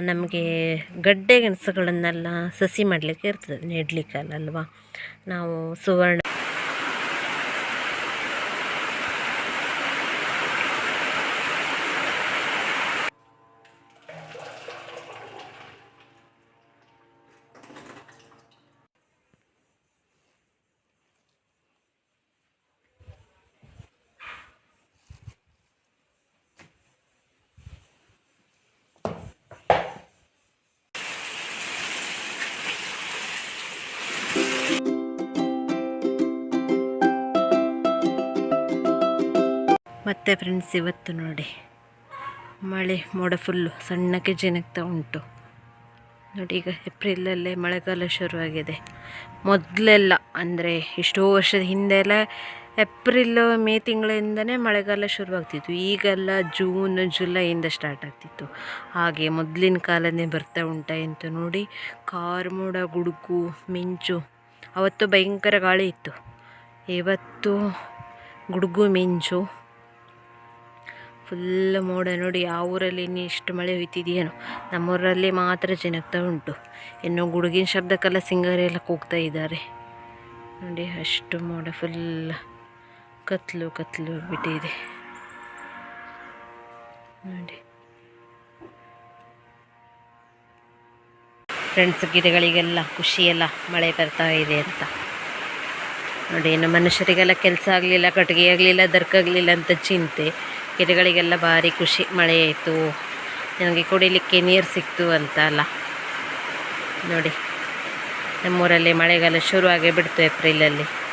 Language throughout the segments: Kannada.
ನಮಗೆ ಗಡ್ಡೆ ಗೆಣಸುಗಳನ್ನೆಲ್ಲ ಸಸಿ ಮಾಡಲಿಕ್ಕೆ ಇರ್ತದೆ ಅಲ್ವಾ? ನಾವು ಸುವರ್ಣ ಮತ್ತೆ ಫ್ರೆಂಡ್ಸ್ ಇವತ್ತು ನೋಡಿ. ಮಳೆ, ಮೋಡ ಫುಲ್ಲು ಸಣ್ಣಕ್ಕೆ ಜಿನಗ್ತಾ ಉಂಟು. ನೋಡಿ, ಈಗ ಏಪ್ರಿಲಲ್ಲೇ ಮಳೆಗಾಲ ಶುರುವಾಗಿದೆ. ಮೊದಲೆಲ್ಲ ಅಂದರೆ ಎಷ್ಟೋ ವರ್ಷದ ಹಿಂದೆಲ್ಲ ಏಪ್ರಿಲ್, ಮೇ ತಿಂಗಳಿಂದನೇ ಮಳೆಗಾಲ ಶುರುವಾಗ್ತಿತ್ತು. ಈಗೆಲ್ಲ ಜೂನ್, ಜುಲೈಯಿಂದ ಸ್ಟಾರ್ಟ್ ಆಗ್ತಿತ್ತು. ಹಾಗೆ ಮೊದಲಿನ ಕಾಲನೇ ಬರ್ತಾ ಉಂಟಾ ಅಂತ ನೋಡಿ ಕಾರ್ಮೋಡ ಗುಡುಗು, ಮಿಂಚು. ಅವತ್ತು ಭಯಂಕರ ಗಾಳಿ ಇತ್ತು. ಇವತ್ತು ಗುಡುಗು, ಮಿಂಚು ಫುಲ್ ಮೋಡ ನೋಡಿ ಯಾವ ಊರಲ್ಲಿ ಇನ್ನು ಇಷ್ಟು ಮಳೆ ಹೊಯ್ತಿದೆಯೇನೋ. ನಮ್ಮೂರಲ್ಲಿ ಮಾತ್ರ ಚೆನ್ನಾಗ್ತಾ ಉಂಟು. ಇನ್ನು ಗುಡುಗಿನ ಶಬ್ದಕ್ಕೆಲ್ಲ ಸಿಂಗರೆಲ್ಲ ಎಲ್ಲ ಕೂಗ್ತಾ ಇದ್ದಾರೆ. ನೋಡಿ, ಅಷ್ಟು ಮೋಡ ಫುಲ್ ಕತ್ಲು ಕತ್ಲು ಬಿಟ್ಟಿದೆ ನೋಡಿ. ಫ್ರೆಂಡ್ಸ್ ಗಿಡಗಳಿಗೆಲ್ಲ ಖುಷಿಯೆಲ್ಲ ಮಳೆ ಬರ್ತಾ ಇದೆ ಅಂತ. ನೋಡಿ, ಇನ್ನು ಮನುಷ್ಯರಿಗೆಲ್ಲ ಕೆಲಸ ಆಗಲಿಲ್ಲ, ಕಟ್ಟಿಗೆ ಆಗಲಿಲ್ಲ ದರ್ಕಾಗಲಿಲ್ಲ ಅಂತ ಚಿಂತೆ. ಗಿಡಗಳಿಗೆಲ್ಲ ಭಾರಿ ಖುಷಿ. ಮಳೆ ಆಯಿತು. ನನಗೆ ಕುಡಿಲಿಕ್ಕೆ ನೀರು ಸಿಕ್ತು ಅಂತ ಅಲ್ಲ. ನೋಡಿ, ನಮ್ಮೂರಲ್ಲಿ ಮಳೆಗಾಲ ಶುರುವಾಗೇ ಬಿಡ್ತು ಏಪ್ರಿಲಲ್ಲಿ.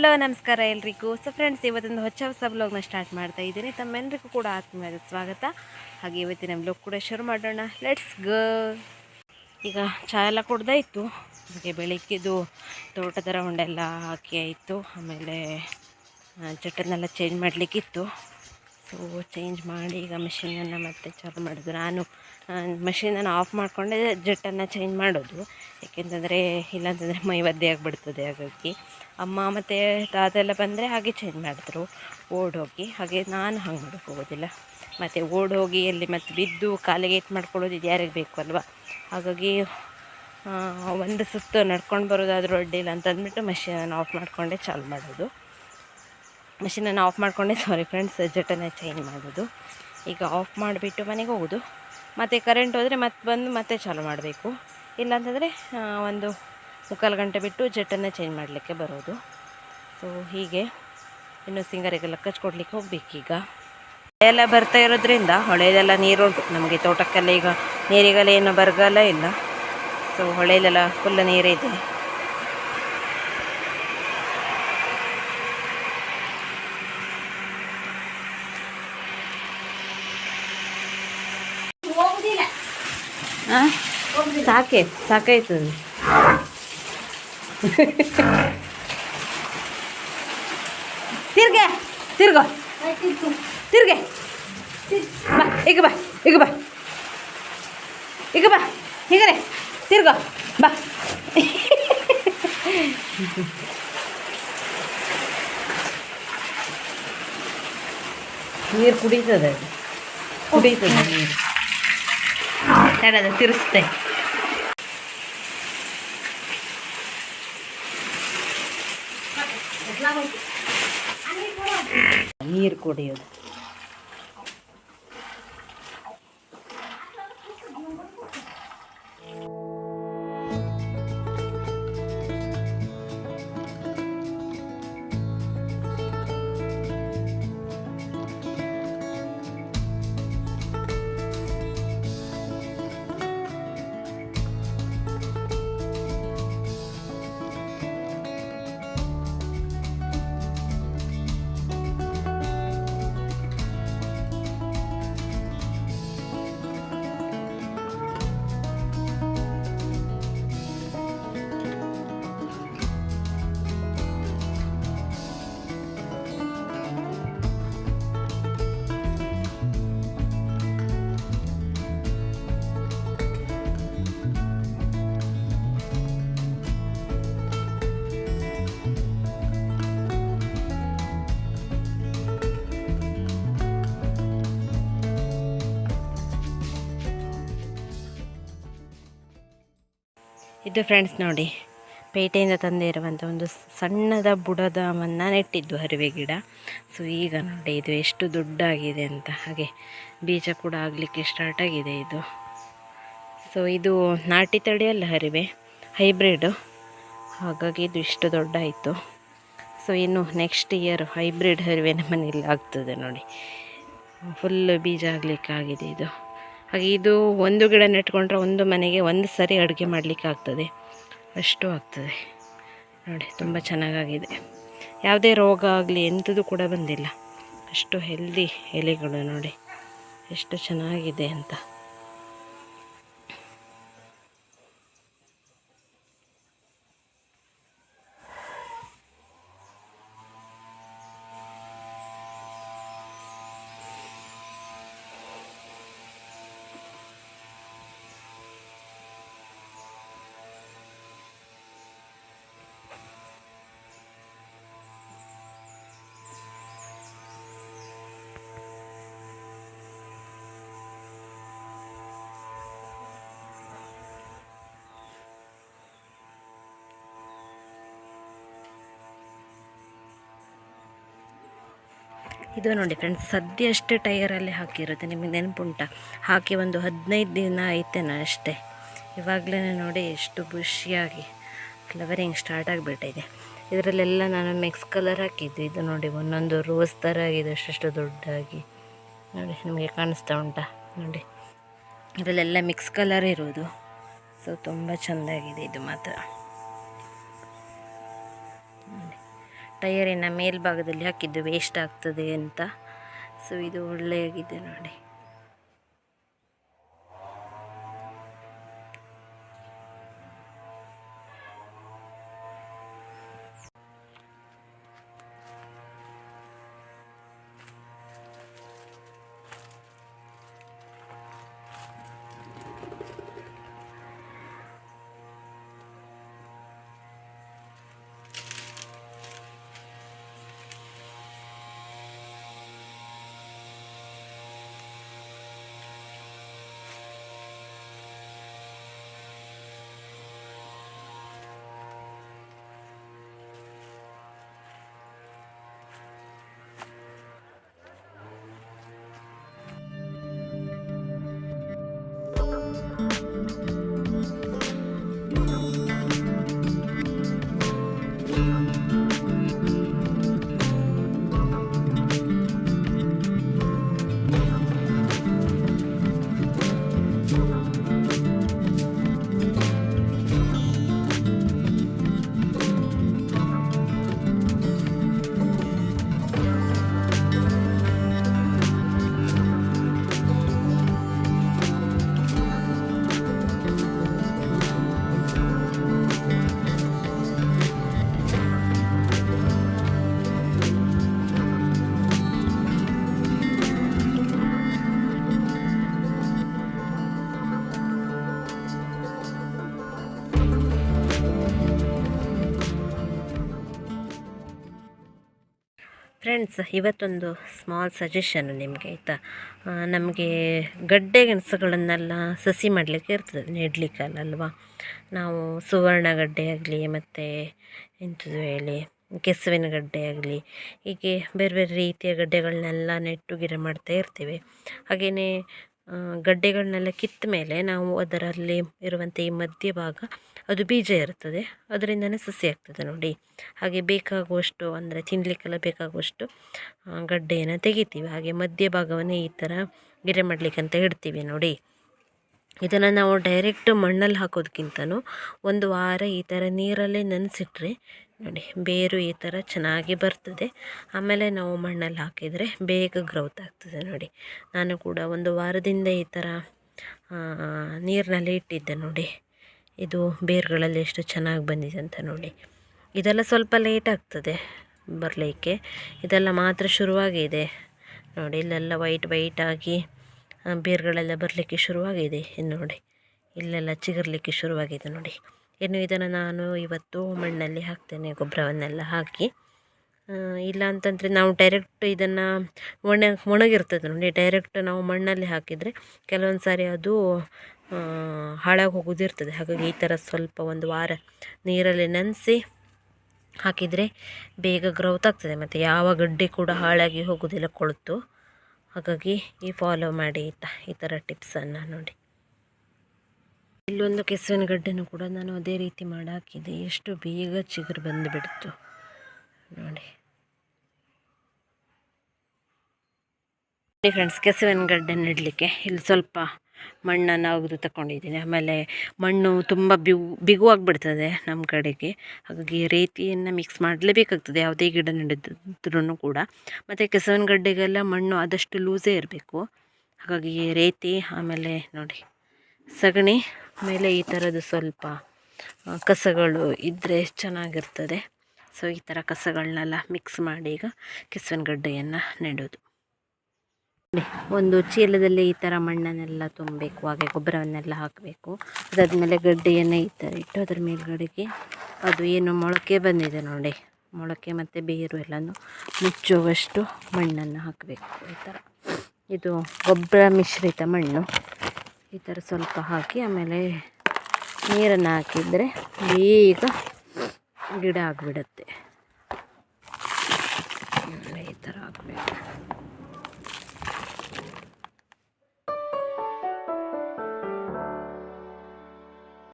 ಹಲೋ ನಮಸ್ಕಾರ ಎಲ್ರಿಗೂ. ಸೊ ಫ್ರೆಂಡ್ಸ್ ಇವತ್ತೊಂದು ಹೊಸ ಹೊಸ ಬ್ಲಾಗ್ನ ಸ್ಟಾರ್ಟ್ ಮಾಡ್ತಾ ಇದ್ದೀನಿ. ತಮ್ಮೆಲ್ಲರಿಗೂ ಕೂಡ ಆತ್ಮೀಯವಾದ ಸ್ವಾಗತ. ಹಾಗೆ ಇವತ್ತಿನ ಬ್ಲಾಗ್ ಕೂಡ ಶುರು ಮಾಡೋಣ. ಲೆಟ್ಸ್ ಗ ಈಗ ಚಹಾ ಎಲ್ಲ ಕುಡ್ದಾಯಿತು ಹಾಗೆ ಬೆಳಿಗ್ಗೆದು ತೋಟದ ರೌಂಡೆಲ್ಲ ಹಾಕಿ ಆಯಿತು. ಆಮೇಲೆ ಚಟನ್ನೆಲ್ಲ ಚೇಂಜ್ ಮಾಡಲಿಕ್ಕಿತ್ತು. ಸೊ ಚೇಂಜ್ ಮಾಡಿ ಈಗ ಮಿಷಿನನ್ನು ಮತ್ತೆ ಚಾಲು ಮಾಡೋದು ನಾನು ಮಷೀನನ್ನು ಆಫ್ ಮಾಡಿಕೊಂಡೆ ಜೆಟ್ಟನ್ನು ಚೇಂಜ್ ಮಾಡೋದು. ಏಕೆಂತಂದರೆ, ಇಲ್ಲಾಂತಂದರೆ ಮೈ ಒದ್ದೆ ಆಗಿಬಿಡ್ತದೆ ಹಾಗಾಗಿ. ಅಮ್ಮ ಮತ್ತು ತಾತ ಎಲ್ಲ ಬಂದರೆ ಹಾಗೆ ಚೇಂಜ್ ಮಾಡಿದ್ರು. ಓಡೋಗಿ, ಹಾಗೆ ನಾನು ಹಂಗೆ ಮಾಡೋಕ್ಕೆ ಹೋಗೋದಿಲ್ಲ. ಮತ್ತು ಓಡೋಗಿ ಅಲ್ಲಿ ಮತ್ತು ಬಿದ್ದು ಕಾಲಿಗೆ ಏಟ್ ಮಾಡ್ಕೊಳ್ಳೋದು ಇದು ಯಾರಿಗೆ ಬೇಕು ಅಲ್ವಾ? ಹಾಗಾಗಿ ಒಂದು ಸುತ್ತು ನಡ್ಕೊಂಡು ಬರೋದಾದರೂ ಅಡ್ಡಿಲ್ಲ ಅಂತ ಅಂದ್ಬಿಟ್ಟು ಮಷೀನನ್ನು ಆಫ್ ಮಾಡಿಕೊಂಡೆ, ಚಾಲು ಮಾಡೋದು. ಮಷೀನನ್ನು ಆಫ್ ಮಾಡಿಕೊಂಡೆ. ಸಾರಿ ಫ್ರೆಂಡ್ಸ್ ಜಟನ್ನು ಚೇಂಜ್ ಮಾಡೋದು. ಈಗ ಆಫ್ ಮಾಡಿಬಿಟ್ಟು ಮನೆಗೆ ಹೋಗೋದು. ಮತ್ತು ಕರೆಂಟ್ ಹೋದರೆ ಮತ್ತೆ ಬಂದು ಮತ್ತೆ ಚಾಲು ಮಾಡಬೇಕು. ಇಲ್ಲಾಂತಂದರೆ ಒಂದು ಮುಕ್ಕಾಲು ಗಂಟೆ ಬಿಟ್ಟು ಜೆಟ್ಟನ್ನು ಚೇಂಜ್ ಮಾಡಲಿಕ್ಕೆ ಬರೋದು. ಸೊ ಹೀಗೆ ಇನ್ನು ಸಿಂಗರಿಗೆ ಸಿಂಗರಿಗೆಲ್ಲ ಕಚ್ಕೊಡ್ಲಿಕ್ಕೆ ಹೋಗ್ಬೇಕೀಗ. ಎಲ್ಲ ಬರ್ತಾ ಇರೋದ್ರಿಂದ ಹೊಳೆಲೆಲ್ಲ ನೀರು ಉಂಟು ನಮಗೆ ತೋಟಕ್ಕೆಲ್ಲ ಈಗ ನೀರಿಗೆಲ್ಲ ಏನು ಬರಗಾಲ ಇಲ್ಲ. ಸೊ ಹೊಳೆಯಲ್ಲೆಲ್ಲ ಫುಲ್ ನೀರಿದೆ. ಸಾಕೆ ಸಾಕಾಯ್ತು ತಿರ್ಗೆ ತಿರ್ಗೋ ತಿರ್ಗೆ ಬಾ ಈಗ ಬಾ ಈಗ ಬಾ ಈಗ ಬಾ ಹೀಗರೆ ತಿರ್ಗೋ ಬಾ ನೀರು ಕುಡಿತದೆ ಕುಡಿತದೆ ನೀರು ತಡದ ತಿರ್ಸ್ತೆ ನೀರು ಕುಡಿಯೋದು ಇದು ಫ್ರೆಂಡ್ಸ್ ನೋಡಿ, ಪೇಟೆಯಿಂದ ತಂದಿರುವಂಥ ಒಂದು ಸಣ್ಣದ ಬುಡದವನ್ನು ನೆಟ್ಟಿದ್ದು ಹರಿವೆ ಗಿಡ. ಸೊ ಈಗ ನೋಡಿ ಇದು ಎಷ್ಟು ದೊಡ್ಡಾಗಿದೆ ಅಂತ. ಹಾಗೆ ಬೀಜ ಕೂಡ ಆಗಲಿಕ್ಕೆ ಸ್ಟಾರ್ಟ್ ಆಗಿದೆ ಇದು. ಸೊ ಇದು ನಾಟಿ ತಳಿಯಲ್ಲ ಹರಿವೆ ಹೈಬ್ರಿಡು ಹಾಗಾಗಿ ಇದು ಇಷ್ಟು ದೊಡ್ಡ ಆಯಿತು ಸೊ ಇನ್ನು ನೆಕ್ಸ್ಟ್ ಇಯರ್ ಹೈಬ್ರಿಡ್ ಹರಿವೆ ಮನೆಯಲ್ಲಿ ಆಗ್ತದೆ ನೋಡಿ. ಫುಲ್ ಬೀಜ ಆಗಲಿಕ್ಕಾಗಿದೆ ಇದು. ಹಾಗೆ ಇದು ಒಂದು ಗಿಡ ನೆಟ್ಕೊಂಡ್ರೆ ಒಂದು ಮನೆಗೆ ಒಂದು ಸರಿ ಅಡುಗೆ ಮಾಡಲಿಕ್ಕೆ ಆಗ್ತದೆ. ಅಷ್ಟು ಆಗ್ತದೆ. ನೋಡಿ, ತುಂಬ ಚೆನ್ನಾಗಾಗಿದೆ. ಯಾವುದೇ ರೋಗ ಆಗಲಿ ಎಂಥದ್ದು ಕೂಡ ಬಂದಿಲ್ಲ. ಅಷ್ಟು ಹೆಲ್ದಿ ಎಲೆಗಳು ನೋಡಿ. ಎಷ್ಟು ಚೆನ್ನಾಗಿದೆ ಅಂತ. ಇದು ನೋಡಿ ಫ್ರೆಂಡ್ಸ್ ಸದ್ಯ ಅಷ್ಟೇ ಟೈಯರಲ್ಲಿ ಹಾಕಿರುತ್ತೆ ನಿಮಗೆ ನೆನಪುಂಟ? ಹಾಕಿ ಒಂದು ಹದಿನೈದು ದಿನ ಐತೆ ನಾನು ಅಷ್ಟೇ. ಇವಾಗಲೇ ನೋಡಿ ಎಷ್ಟು ಖುಷಿಯಾಗಿ ಫ್ಲವರಿಂಗ್ ಸ್ಟಾರ್ಟ್ ಆಗಿಬಿಟ್ಟಿದೆ. ಇದರಲ್ಲೆಲ್ಲ ನಾನು ಮಿಕ್ಸ್ ಕಲರ್ ಹಾಕಿದ್ದು, ಇದು ನೋಡಿ ಒಂದೊಂದು ರೋಸ್ ಥರ ಆಗಿದೆ ಅಷ್ಟು ದೊಡ್ಡದಾಗಿ. ನೋಡಿ, ನಿಮಗೆ ಕಾಣಿಸ್ತಾ ಉಂಟಾ? ನೋಡಿ, ಇದರಲ್ಲೆಲ್ಲ ಮಿಕ್ಸ್ ಕಲರ್ ಇರೋದು. ಸೊ ತುಂಬ ಚೆಂದಾಗಿದೆ ಇದು ಮಾತ್ರ. ಟಯರಿನ ಮೇಲ್ಭಾಗದಲ್ಲಿ ಹಾಕಿದ್ದು ವೇಸ್ಟ್ ಆಗ್ತದೆ ಅಂತ. ಸೊ ಇದು ಒಳ್ಳೆಯಾಗಿದೆ ನೋಡಿ. ಫ್ರೆಂಡ್ಸ್ ಇವತ್ತೊಂದು ಸ್ಮಾಲ್ ಸಜೆಷನ್ ನಿಮಗೆ, ಆಯಿತಾ? ನಮಗೆ ಗಡ್ಡೆ ಗೆಣಸುಗಳನ್ನೆಲ್ಲ ಸಸಿ ಮಾಡಲಿಕ್ಕೆ ಇರ್ತದೆ, ನೆಡಲಿಕ್ಕಲ್ಲಲ್ವಾ? ನಾವು ಸುವರ್ಣ ಗಡ್ಡೆ ಆಗಲಿ, ಮತ್ತು ಎಂಥದ್ದು ಹೇಳಿ, ಕೆಸುವಿನ ಗಡ್ಡೆ ಆಗಲಿ, ಹೀಗೆ ಬೇರೆ ಬೇರೆ ರೀತಿಯ ಗಡ್ಡೆಗಳನ್ನೆಲ್ಲ ನೆಟ್ಟು ಗಿಡ ಮಾಡ್ತಾ ಇರ್ತೇವೆ. ಹಾಗೆಯೇ ಗಡ್ಡೆಗಳನ್ನೆಲ್ಲ ಕಿತ್ತ ಮೇಲೆ ನಾವು ಅದರಲ್ಲಿ ಇರುವಂಥ ಈ ಮಧ್ಯಭಾಗ ಅದು ಬೀಜ ಇರ್ತದೆ ಅದರಿಂದನೇ ಸಸಿ ಆಗ್ತದೆ ನೋಡಿ. ಹಾಗೆ ಬೇಕಾಗುವಷ್ಟು ಅಂದರೆ ತಿನ್ನಲಿಕ್ಕೆಲ್ಲ ಬೇಕಾಗುವಷ್ಟು ಗಡ್ಡೆಯನ್ನು ತೆಗಿತೀವಿ. ಹಾಗೆ ಮಧ್ಯಭಾಗವನ್ನೇ ಈ ಥರ ಗಿಡ ಮಾಡಲಿಕ್ಕೆ ಅಂತ ಇಡ್ತೀವಿ ನೋಡಿ. ಇದನ್ನು ನಾವು ಡೈರೆಕ್ಟ್ ಮಣ್ಣಲ್ಲಿ ಹಾಕೋದಕ್ಕಿಂತಲೂ ಒಂದು ವಾರ ಈ ಥರ ನೀರಲ್ಲೇ ನೆನೆಸಿಟ್ರೆ ನೋಡಿ, ಬೇರು ಈ ಥರ ಚೆನ್ನಾಗಿ ಬರ್ತದೆ. ಆಮೇಲೆ ನಾವು ಮಣ್ಣಲ್ಲಿ ಹಾಕಿದರೆ ಬೇಗ ಗ್ರೌತ್ ಆಗ್ತದೆ ನೋಡಿ. ನಾನು ಕೂಡ ಒಂದು ವಾರದಿಂದ ಈ ಥರ ನೀರಿನಲ್ಲಿ ಇಟ್ಟಿದ್ದೆ ನೋಡಿ. ಇದು ಬೇರುಗಳಲ್ಲಿ ಎಷ್ಟು ಚೆನ್ನಾಗಿ ಬಂದಿದೆ ಅಂತ ನೋಡಿ. ಇದೆಲ್ಲ ಸ್ವಲ್ಪ ಲೇಟ್ ಆಗ್ತದೆ ಬರಲಿಕ್ಕೆ. ಇದೆಲ್ಲ ಮಾತ್ರ ಶುರುವಾಗಿದೆ. ನೋಡಿ, ಇಲ್ಲೆಲ್ಲ ವೈಟ್ ವೈಟ್ ಆಗಿ ಬೇರುಗಳೆಲ್ಲ ಬರಲಿಕ್ಕೆ ಶುರುವಾಗಿದೆ ಇನ್ನು ನೋಡಿ. ಇಲ್ಲೆಲ್ಲ ಚಿಗುರಲಿಕ್ಕೆ ಶುರುವಾಗಿದೆ ನೋಡಿ. ಇನ್ನು ಇದನ್ನು ನಾನು ಇವತ್ತು ಮಣ್ಣಲ್ಲಿ ಹಾಕ್ತೇನೆ, ಗೊಬ್ಬರವನ್ನೆಲ್ಲ ಹಾಕಿ. ಇಲ್ಲ ಅಂತಂದರೆ ನಾವು ಡೈರೆಕ್ಟ್ ಇದನ್ನು ಒಣ, ಒಣಗಿರ್ತದೆ ನೋಡಿ. ಡೈರೆಕ್ಟ್ ನಾವು ಮಣ್ಣಲ್ಲಿ ಹಾಕಿದರೆ ಕೆಲವೊಂದು ಸಾರಿ ಅದು ಹಾಳಾಗಿ ಹೋಗೋದಿರ್ತದೆ. ಹಾಗಾಗಿ ಈ ಥರ ಸ್ವಲ್ಪ ಒಂದು ವಾರ ನೀರಲ್ಲಿ ನೆನೆಸಿ ಹಾಕಿದರೆ ಬೇಗ ಗ್ರೌತ್ ಆಗ್ತದೆ. ಮತ್ತು ಯಾವ ಗಡ್ಡೆ ಕೂಡ ಹಾಳಾಗಿ ಹೋಗೋದಿಲ್ಲ ಕೊಳೆತು. ಹಾಗಾಗಿ ಈ ಫಾಲೋ ಮಾಡಿ ಆಯಿತಾ? ಈ ಥರ ಟಿಪ್ಸನ್ನು ನೋಡಿ. ಇಲ್ಲೊಂದು ಕೆಸುವಿನ ಗಡ್ಡೆನೂ ಕೂಡ ನಾನು ಅದೇ ರೀತಿ ಮಾಡಿ ಹಾಕಿದೆ ಎಷ್ಟು ಬೇಗ ಚಿಗುರು ಬಂದುಬಿಡ್ತು. ನೋಡಿ. ಫ್ರೆಂಡ್ಸ್ ಕೆಸುವಿನ ಗಡ್ಡೆ ನೆಡಲಿಕ್ಕೆ. ಇಲ್ಲಿ ಸ್ವಲ್ಪ ಮಣ್ಣನ್ನು ಅಗೆದು ತಗೊಂಡಿದ್ದೀನಿ ಆಮೇಲೆ ಮಣ್ಣು ತುಂಬ ಬಿಗು ಬಿಗುವಾಗಿಬಿಡ್ತದೆ ನಮ್ಮ ಕಡೆಗೆ. ಹಾಗಾಗಿ ರೇತಿಯನ್ನು ಮಿಕ್ಸ್ ಮಾಡಲೇಬೇಕಾಗ್ತದೆ. ಯಾವುದೇ ಗಿಡ ನೆಡಿದ್ರೂ ಕೂಡ. ಮತ್ತು ಕೆಸವಿನ ಗಡ್ಡೆಗೆಲ್ಲ ಮಣ್ಣು ಆದಷ್ಟು ಲೂಸೇ ಇರಬೇಕು. ಹಾಗಾಗಿ ರೇತಿ ಆಮೇಲೆ ನೋಡಿ ಸಗಣಿ ಮೇಲೆ ಈ ಥರದ್ದು ಸ್ವಲ್ಪ ಕಸಗಳು ಇದ್ದರೆ ಚೆನ್ನಾಗಿರ್ತದೆ. ಸೊ ಈ ಥರ ಕಸಗಳನ್ನೆಲ್ಲ ಮಿಕ್ಸ್ ಮಾಡಿ ಈಗ ಕೆಸವಿನ ಗಡ್ಡೆಯನ್ನು ನೆಡೋದು. ನೋಡಿ, ಒಂದು ಚೀಲದಲ್ಲಿ ಈ ಥರ ಮಣ್ಣನ್ನೆಲ್ಲ ತುಂಬಬೇಕು, ಹಾಗೆ ಗೊಬ್ಬರವನ್ನೆಲ್ಲ ಹಾಕಬೇಕು. ಅದಾದಮೇಲೆ ಗಡ್ಡೆಯನ್ನು ಈ ಥರ ಇಟ್ಟು ಅದ್ರ ಮೇಲುಗಡೆಗೆ ಅದು ಏನು ಮೊಳಕೆ ಬಂದಿದೆ ನೋಡಿ, ಮೊಳಕೆ ಮತ್ತು ಬೇರು ಎಲ್ಲನೂ ಮುಚ್ಚುವಷ್ಟು ಮಣ್ಣನ್ನು ಹಾಕಬೇಕು ಈ ಥರ ಇದು ಗೊಬ್ಬರ ಮಿಶ್ರಿತ ಮಣ್ಣು. ಈ ಥರ ಸ್ವಲ್ಪ ಹಾಕಿ ಆಮೇಲೆ ನೀರನ್ನು ಹಾಕಿದರೆ ಬೇಗ ಗಿಡ ಆಗಿಬಿಡುತ್ತೆ. ಈ ಥರ ಹಾಕಬೇಕು